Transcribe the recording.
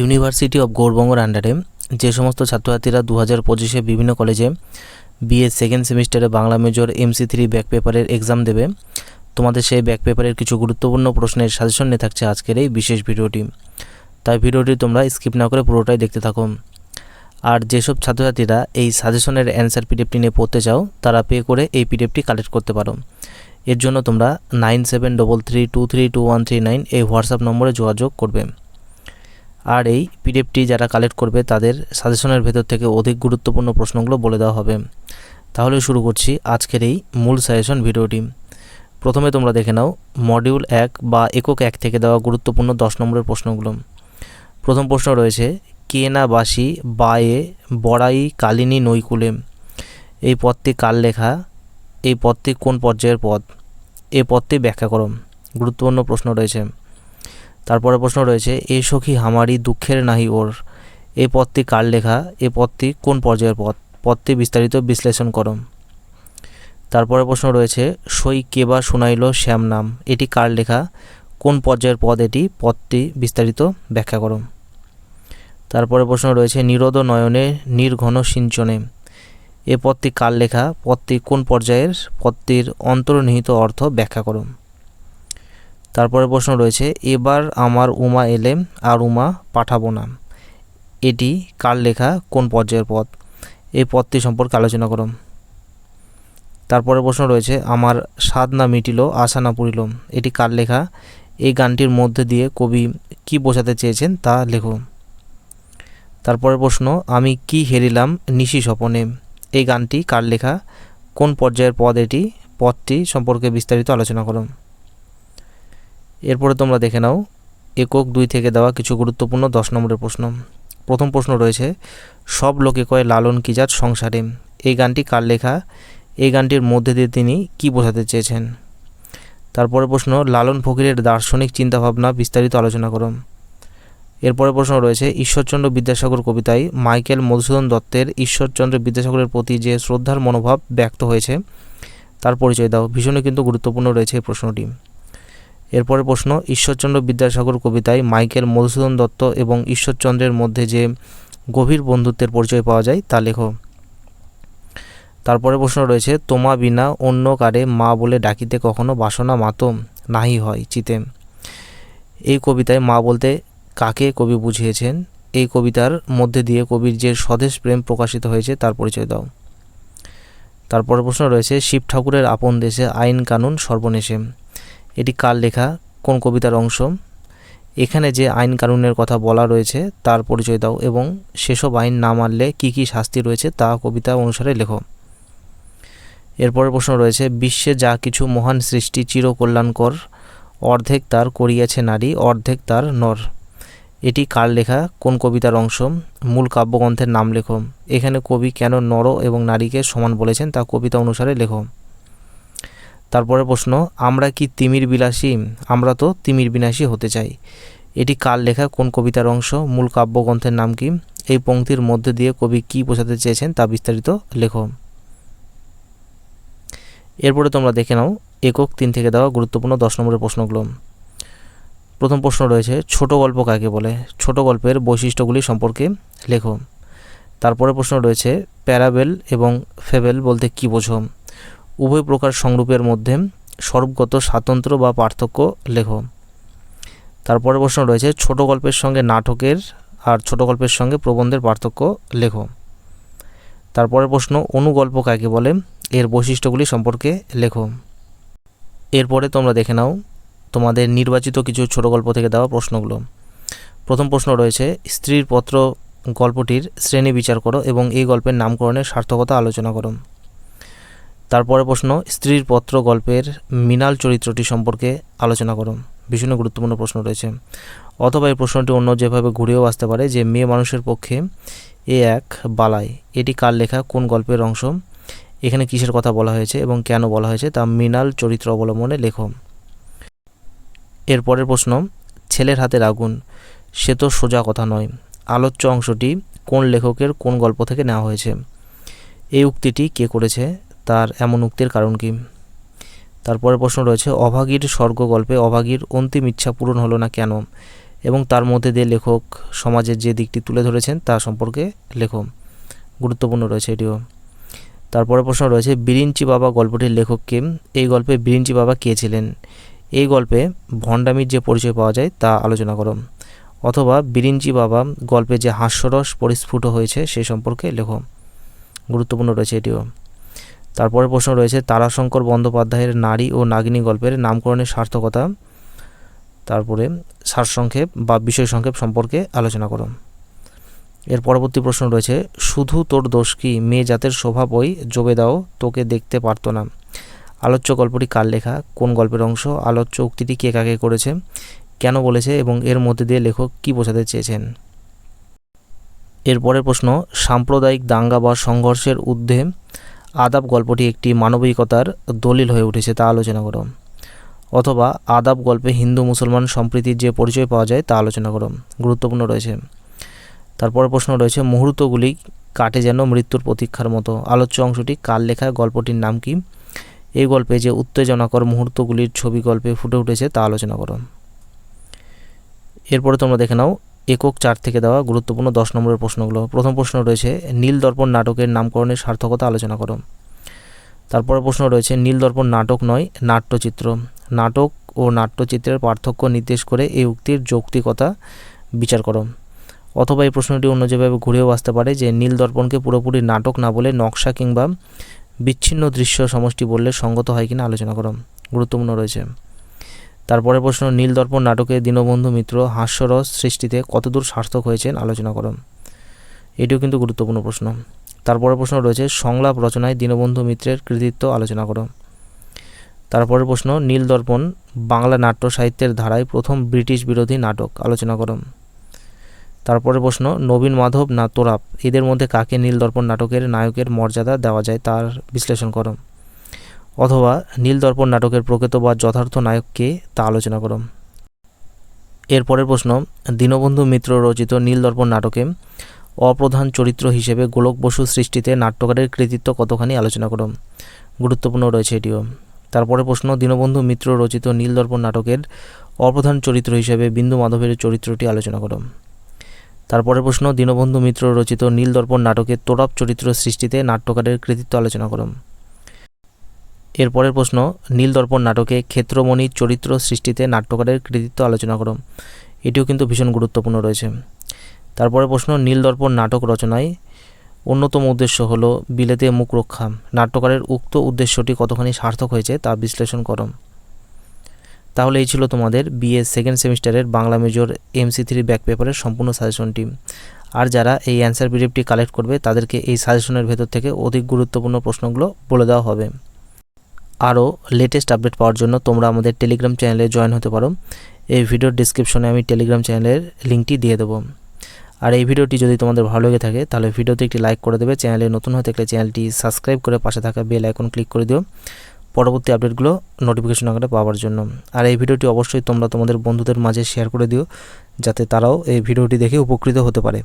University of গৌরবঙ্গর আন্ডারে যে সমস্ত ছাত্রছাত্রীরা দু হাজার পঁচিশে বিভিন্ন কলেজে বিএ সেকেন্ড সেমিস্টারে Bangla major MC three back পেপারের এক্সাম দেবে। তোমাদের সেই ব্যাক পেপারের কিছু গুরুত্বপূর্ণ প্রশ্নের সাজেশন নিয়ে থাকছে আজকের এই বিশেষ ভিডিওটি। তাই ভিডিওটি তোমরা স্কিপ না করে পুরোটাই দেখতে থাকো। আর যেসব ছাত্রছাত্রীরা এই সাজেশনের অ্যান্সার পিডিএফটি নিয়ে পড়তে চাও, তারা পে করে এই পিডিএফটি কালেক্ট করতে পারো। এর জন্য তোমরা nine seven double three two three two one three nine এই হোয়াটসঅ্যাপ নম্বরে যোগাযোগ করবে। আর এই পিডিএফটি যারা কালেক্ট করবে, তাদের সাজেশনের ভেতর থেকে অধিক গুরুত্বপূর্ণ প্রশ্নগুলো বলে দেওয়া হবে। তাহলে শুরু করছি আজকের এই মূল সাজেশন ভিডিওটি। প্রথমে তোমরা দেখে নাও মডিউল এক বা একক এক থেকে দেওয়া গুরুত্বপূর্ণ দশ নম্বরের প্রশ্নগুলো। প্রথম প্রশ্ন রয়েছে কে না বাসি বায়ে বড়াই কালিনী নৈকুলে। এই পদটি কার লেখা? এই পদটি কোন পর্যায়ের পদ? এ পদটি ব্যাখ্যা করো। গুরুত্বপূর্ণ প্রশ্ন রয়েছে তারপরে প্রশ্ন রয়েছে, এ সখী হামারি দুঃখের নাহি ওর। এ পদটি কার লেখা? এ পদটি কোন পর্যায়ের পদ? পদটি বিস্তারিত বিশ্লেষণ করম তারপরে প্রশ্ন রয়েছে, সই কেবা শুনাইল শ্যাম নাম? এটি কার লেখা? কোন পর্যায়ের পদ এটি? পদটি বিস্তারিত ব্যাখ্যা করম তারপরে প্রশ্ন রয়েছে নিরোদ নয়নে নির্ঘন সিঞ্চনে। এ পদটি কার লেখা? পদটি কোন পর্যায়ের? পদটির অন্তর্নিহিত অর্থ ব্যাখ্যা করো তারপরে প্রশ্ন রয়েছে, এবার আমার উমা এলে আর উমা পাঠাবো না। এটি কার লেখা? কোন পর্যায়ের পদ? এই পদটি সম্পর্কে আলোচনা করো। তারপরে প্রশ্ন রয়েছে, আমার স্বাদ না মিটিল, আশা না পুরিল এটি কার লেখা? এই গানটির মধ্যে দিয়ে কবি কি বোঝাতে চেয়েছেন তা লেখো। তারপরে প্রশ্ন, আমি কি হেরিলাম নিশি স্বপনে? এই গানটি কার লেখা? কোন পর্যায়ের পদ এটি? পদটি সম্পর্কে বিস্তারিত আলোচনা করো। এরপরে তোমরা দেখে নাও, একক দুই থেকে দেওয়া কিছু গুরুত্বপূর্ণ দশ নম্বরের প্রশ্ন। প্রথম প্রশ্ন রয়েছে, সব লোকে কয় লালন কি জাত সংসারে? এই গানটি কার লেখা? এই গানটির মধ্যে দিয়ে তিনি কি বোঝাতে চেয়েছেন? তারপরে প্রশ্ন, লালন ফকিরের দার্শনিক চিন্তাভাবনা বিস্তারিত আলোচনা করো। এরপরে প্রশ্ন রয়েছে, ঈশ্বরচন্দ্র বিদ্যাসাগর কবিতায় মাইকেল মধুসূদন দত্তের ঈশ্বরচন্দ্র বিদ্যাসাগরের প্রতি যে শ্রদ্ধার মনোভাব ব্যক্ত হয়েছে, তার পরিচয় দাও। ভীষণই কিন্তু গুরুত্বপূর্ণ রয়েছে এই প্রশ্নটি। এরপরে প্রশ্ন, ঈশ্বরচন্দ্র বিদ্যাসাগর কবিতায় মাইকেল মধুসূদন দত্ত এবং ঈশ্বরচন্দ্রের মধ্যে যে গভীর বন্ধুত্বের পরিচয় পাওয়া যায় তা লেখো। তারপরে প্রশ্ন রয়েছে, তোমা বিনা অন্য কারে মা বলে ডাকিতে কখনো বাসনা মাতম নাহি হয়, চিতে। এই কবিতায় মা বলতে কাকে কবি বুঝিয়েছেন? এই কবিতার মধ্যে দিয়ে কবির যে স্বদেশ প্রেম প্রকাশিত হয়েছে তার পরিচয় দাও। তারপরে প্রশ্ন রয়েছে শিব ঠাকুরের আপন দেশে আইন কানুন সর্বনেশে। এটি কার লেখা? কোন কবিতার অংশ? এখানে যে আইন কানুনের কথা বলা রয়েছে, তার পরিচয় দাও এবং সেসব আইন না মানলে কী কী শাস্তি রয়েছে তা কবিতা অনুসারে লেখো। এরপরের প্রশ্ন রয়েছে, বিশ্বে যা কিছু মহান সৃষ্টি চিরকল্যাণকর, অর্ধেক তার করিয়াছে নারী, অর্ধেক তার নর। এটি কার লেখা? কোন কবিতার অংশ? মূল কাব্যগ্রন্থের নাম লেখো। এখানে কবি কেন নর এবং নারীকে সমান বলেছেন তা কবিতা অনুসারে লেখো। তারপরে প্রশ্ন, আমরা কি তিমির বিলাসী? আমরা তো তিমির বিনাশী হতে চাই। এটি কার লেখা? কোন কবিতার অংশ? মূল কাব্যগ্রন্থের নাম কি? এই পংক্তির মধ্যে দিয়ে কবি কি বোঝাতে চেয়েছেন তা বিস্তারিত লেখো। এরপরে তোমরা দেখে নাও একক তিন থেকে দেওয়া গুরুত্বপূর্ণ দশ নম্বরের প্রশ্নগুলো। প্রথম প্রশ্ন রয়েছে, ছোট গল্প কাকে বলে? ছোট গল্পের বৈশিষ্ট্যগুলি সম্পর্কে লেখো। তারপরে প্রশ্ন রয়েছে, প্যারাবেল এবং ফেবেল বলতে কী বোঝো? উভয় প্রকার সংরূপের মধ্যে স্বরূপগত স্বাতন্ত্র্য বা পার্থক্য লেখো। তারপরে প্রশ্ন রয়েছে, ছোট গল্পের সঙ্গে নাটকের আর ছোট গল্পের সঙ্গে প্রবন্ধের পার্থক্য লেখো। তারপরে প্রশ্ন, অনুগল্প কাকে বলে? এর বৈশিষ্ট্যগুলি সম্পর্কে লেখো। এরপরে তোমরা দেখে নাও তোমাদের নির্বাচিত কিছু ছোট গল্প থেকে দেওয়া প্রশ্নগুলো। প্রথম প্রশ্ন রয়েছে, স্ত্রীর পত্র গল্পটির শ্রেণি বিচার করো এবং এই গল্পের নামকরণের সার্থকতা আলোচনা করো। তারপরে প্রশ্ন, স্ত্রীর পত্র গল্পের মিনাল চরিত্রটি সম্পর্কে আলোচনা করো ভীষণ গুরুত্বপূর্ণ প্রশ্ন রয়েছে। অথবা এই প্রশ্নটি অন্য যেভাবে ঘুরেও আসতে পারে যে, মেয়ে মানুষের পক্ষে এ এক বালাই। এটি কার লেখা? কোন গল্পের অংশ? এখানে কিসের কথা বলা হয়েছে এবং কেন বলা হয়েছে তা মৃণাল চরিত্র অবলম্বনে লেখো এরপরের প্রশ্ন, ছেলের হাতের আগুন সে তো সোজা কথা নয়। আলোচ্য অংশটি কোন লেখকের কোন গল্প থেকে নেওয়া হয়েছে? এই উক্তিটি কে করেছে? তার এমন উক্তির কারণ কি? তারপরে প্রশ্ন রয়েছে, অভাগীর স্বর্গ গল্পে অভাগীর অন্তিম ইচ্ছা পূরণ হলো না কেন? এবং তার মধ্যে দিয়ে লেখক সমাজের যে দিকটি তুলে ধরেছেন তা সম্পর্কে লেখো গুরুত্বপূর্ণ রয়েছে এটিও। তারপরে প্রশ্ন রয়েছে, বিরিঞ্চি বাবা গল্পটির লেখক কে? এই গল্পে বিরিঞ্চি বাবা কে ছিলেন? এই গল্পে ভণ্ডামির যে পরিচয় পাওয়া যায় তা আলোচনা করো। অথবা বিরিঞ্চি বাবা গল্পে যে হাস্যরস পরিস্ফুট হয়েছে সে সম্পর্কে লেখো। গুরুত্বপূর্ণ রয়েছে এটিও। তারপরে প্রশ্ন রয়েছে, তারাশঙ্কর বন্দ্যোপাধ্যায়ের নারী ও নাগিনী গল্পের নামকরণের সার্থকতা। তারপরে সারসংক্ষেপ বা বিষয় সংক্ষেপ সম্পর্কে আলোচনা করো। এর পরবর্তী প্রশ্ন রয়েছে, শুধু তোর দোষ কি? মেয়ে জাতের স্বভাব ওই জবে দাও, তোকে দেখতে পারতো না। আলোচ্য গল্পটি কার লেখা? কোন গল্পের অংশ? আলোচ্য উক্তিটি কে কাকে করেছে? কেন বলেছে? এবং এর মধ্যে দিয়ে লেখক কী বোঝাতে চেয়েছেন? এরপরের প্রশ্ন, সাম্প্রদায়িক দাঙ্গা বা সংঘর্ষের ঊর্ধ্বে আদাব গল্পটি একটি মানবিকতার দলিল হয়ে উঠেছে তা আলোচনা করো। অথবা আদাব গল্পে হিন্দু মুসলমান সম্প্রীতির যে পরিচয় পাওয়া যায় তা আলোচনা করো। গুরুত্বপূর্ণ রয়েছে। তারপরে প্রশ্ন রয়েছে, মুহূর্তগুলি কাটে যেন মৃত্যুর প্রতীক্ষার মতো। আলোচ্য অংশটি কার লেখা গল্পটির নাম কি? এই গল্পে যে উত্তেজনাকর মুহূর্তগুলির ছবি গল্পে ফুটে উঠেছে তা আলোচনা করো। এরপরে তোমরা দেখে নাও একক চার থেকে দেওয়া গুরুত্বপূর্ণ দশ নম্বরের প্রশ্নগুলো। প্রথম প্রশ্ন রয়েছে, নীল দর্পণ নাটকের নামকরণের সার্থকতা আলোচনা করো। তারপরে প্রশ্ন রয়েছে, নীল দর্পণ নাটক নয়, নাট্যচিত্র। নাটক ও নাট্যচিত্রের পার্থক্য নির্দেশ করে এই উক্তির যৌক্তিকতা বিচার করো। অথবা এই প্রশ্নটি অন্য যেভাবে ঘুরেও আসতে পারে যে, নীল দর্পণকে পুরোপুরি নাটক না বলে নকশা কিংবা বিচ্ছিন্ন দৃশ্য সমষ্টি বললে সঙ্গত হয় কিনা আলোচনা করো। গুরুত্বপূর্ণ রয়েছে। তারপরে প্রশ্ন নীল দর্পণ নাটকে দীনবন্ধু মিত্র হাস্যরস সৃষ্টিতে কতদূর সার্থক হয়েছেন আলোচনা করো এটিও কিন্তু গুরুত্বপূর্ণ প্রশ্ন। তারপরে প্রশ্ন রয়েছে, সংলাপ রচনায় দীনবন্ধু মিত্রের কৃতিত্ব আলোচনা করো। তারপরে প্রশ্ন নীল দর্পণ বাংলা নাট্য সাহিত্যের ধারায় প্রথম ব্রিটিশ বিরোধী নাটক আলোচনা করো। তারপরে প্রশ্ন, নবীন মাধব না তোরাপ, এদের মধ্যে কাকে নীল দর্পণ নাটকের নায়কের মর্যাদা দেওয়া যায় তার বিশ্লেষণ করো। অথবা নীল দর্পণ নাটকের প্রকৃত বা যথার্থ নায়ককে তা আলোচনা করো। এরপরের প্রশ্ন, দীনবন্ধু মিত্র রচিত নীল দর্পণ নাটকে অপ্রধান চরিত্র হিসেবে গোলক বসু সৃষ্টিতে নাট্যকারের কৃতিত্ব কতখানি আলোচনা করো। গুরুত্বপূর্ণ রয়েছে এটিও। তারপরে প্রশ্ন, দীনবন্ধু মিত্র রচিত নীল দর্পণ নাটকের অপ্রধান চরিত্র হিসেবে বিন্দু মাধবের চরিত্রটি আলোচনা করো। তারপরে প্রশ্ন, দীনবন্ধু মিত্র রচিত নীল দর্পণ নাটকের তোরাপ চরিত্র সৃষ্টিতে নাট্যকারের কৃতিত্ব আলোচনা করো। এরপরের প্রশ্ন নীল দর্পণ নাটকে ক্ষেত্রমণি চরিত্র সৃষ্টিতে নাট্যকারের কৃতিত্ব আলোচনা করো। এটিও কিন্তু ভীষণ গুরুত্বপূর্ণ রয়েছে। তারপরে প্রশ্ন নীল দর্পণ নাটক রচনায় অন্যতম উদ্দেশ্য হলো বিলেতে মুখ রক্ষা। নাট্যকারের উক্ত উদ্দেশ্যটি কতখানি সার্থক হয়েছে তা বিশ্লেষণ করো। তাহলে এই ছিল তোমাদের বিএ সেকেন্ড সেমিস্টারের Bangla major MC three back পেপারের সম্পূর্ণ সাজেশনটি। আর যারা এই অ্যান্সার পিডিএফটি কালেক্ট করবে, তাদেরকে এই সাজেশনের ভেতর থেকে অধিক গুরুত্বপূর্ণ প্রশ্নগুলো বলে দেওয়া হবে। আরও লেটেস্ট আপডেট পাওয়ার জন্য তোমরা আমাদের টেলিগ্রাম চ্যানেলে জয়েন হতে পারো। এই ভিডিওর ডিসক্রিপশনে আমি টেলিগ্রাম চ্যানেলের লিঙ্কটি দিয়ে দেবো। আর এই ভিডিওটি যদি তোমাদের ভালো লেগে থাকে, তাহলে ভিডিওতে একটি লাইক করে দেবে। চ্যানেলে নতুন হয়ে থাকলে চ্যানেলটি সাবস্ক্রাইব করে পাশে থাকা বেল আইকন ক্লিক করে দিও। পরবর্তী আপডেটগুলো নোটিফিকেশন আকারে পাওয়ার জন্য। আর এই ভিডিওটি অবশ্যই তোমরা তোমাদের বন্ধুদের মাঝে শেয়ার করে দিও, যাতে তারাও এই ভিডিওটি দেখে উপকৃত হতে পারে।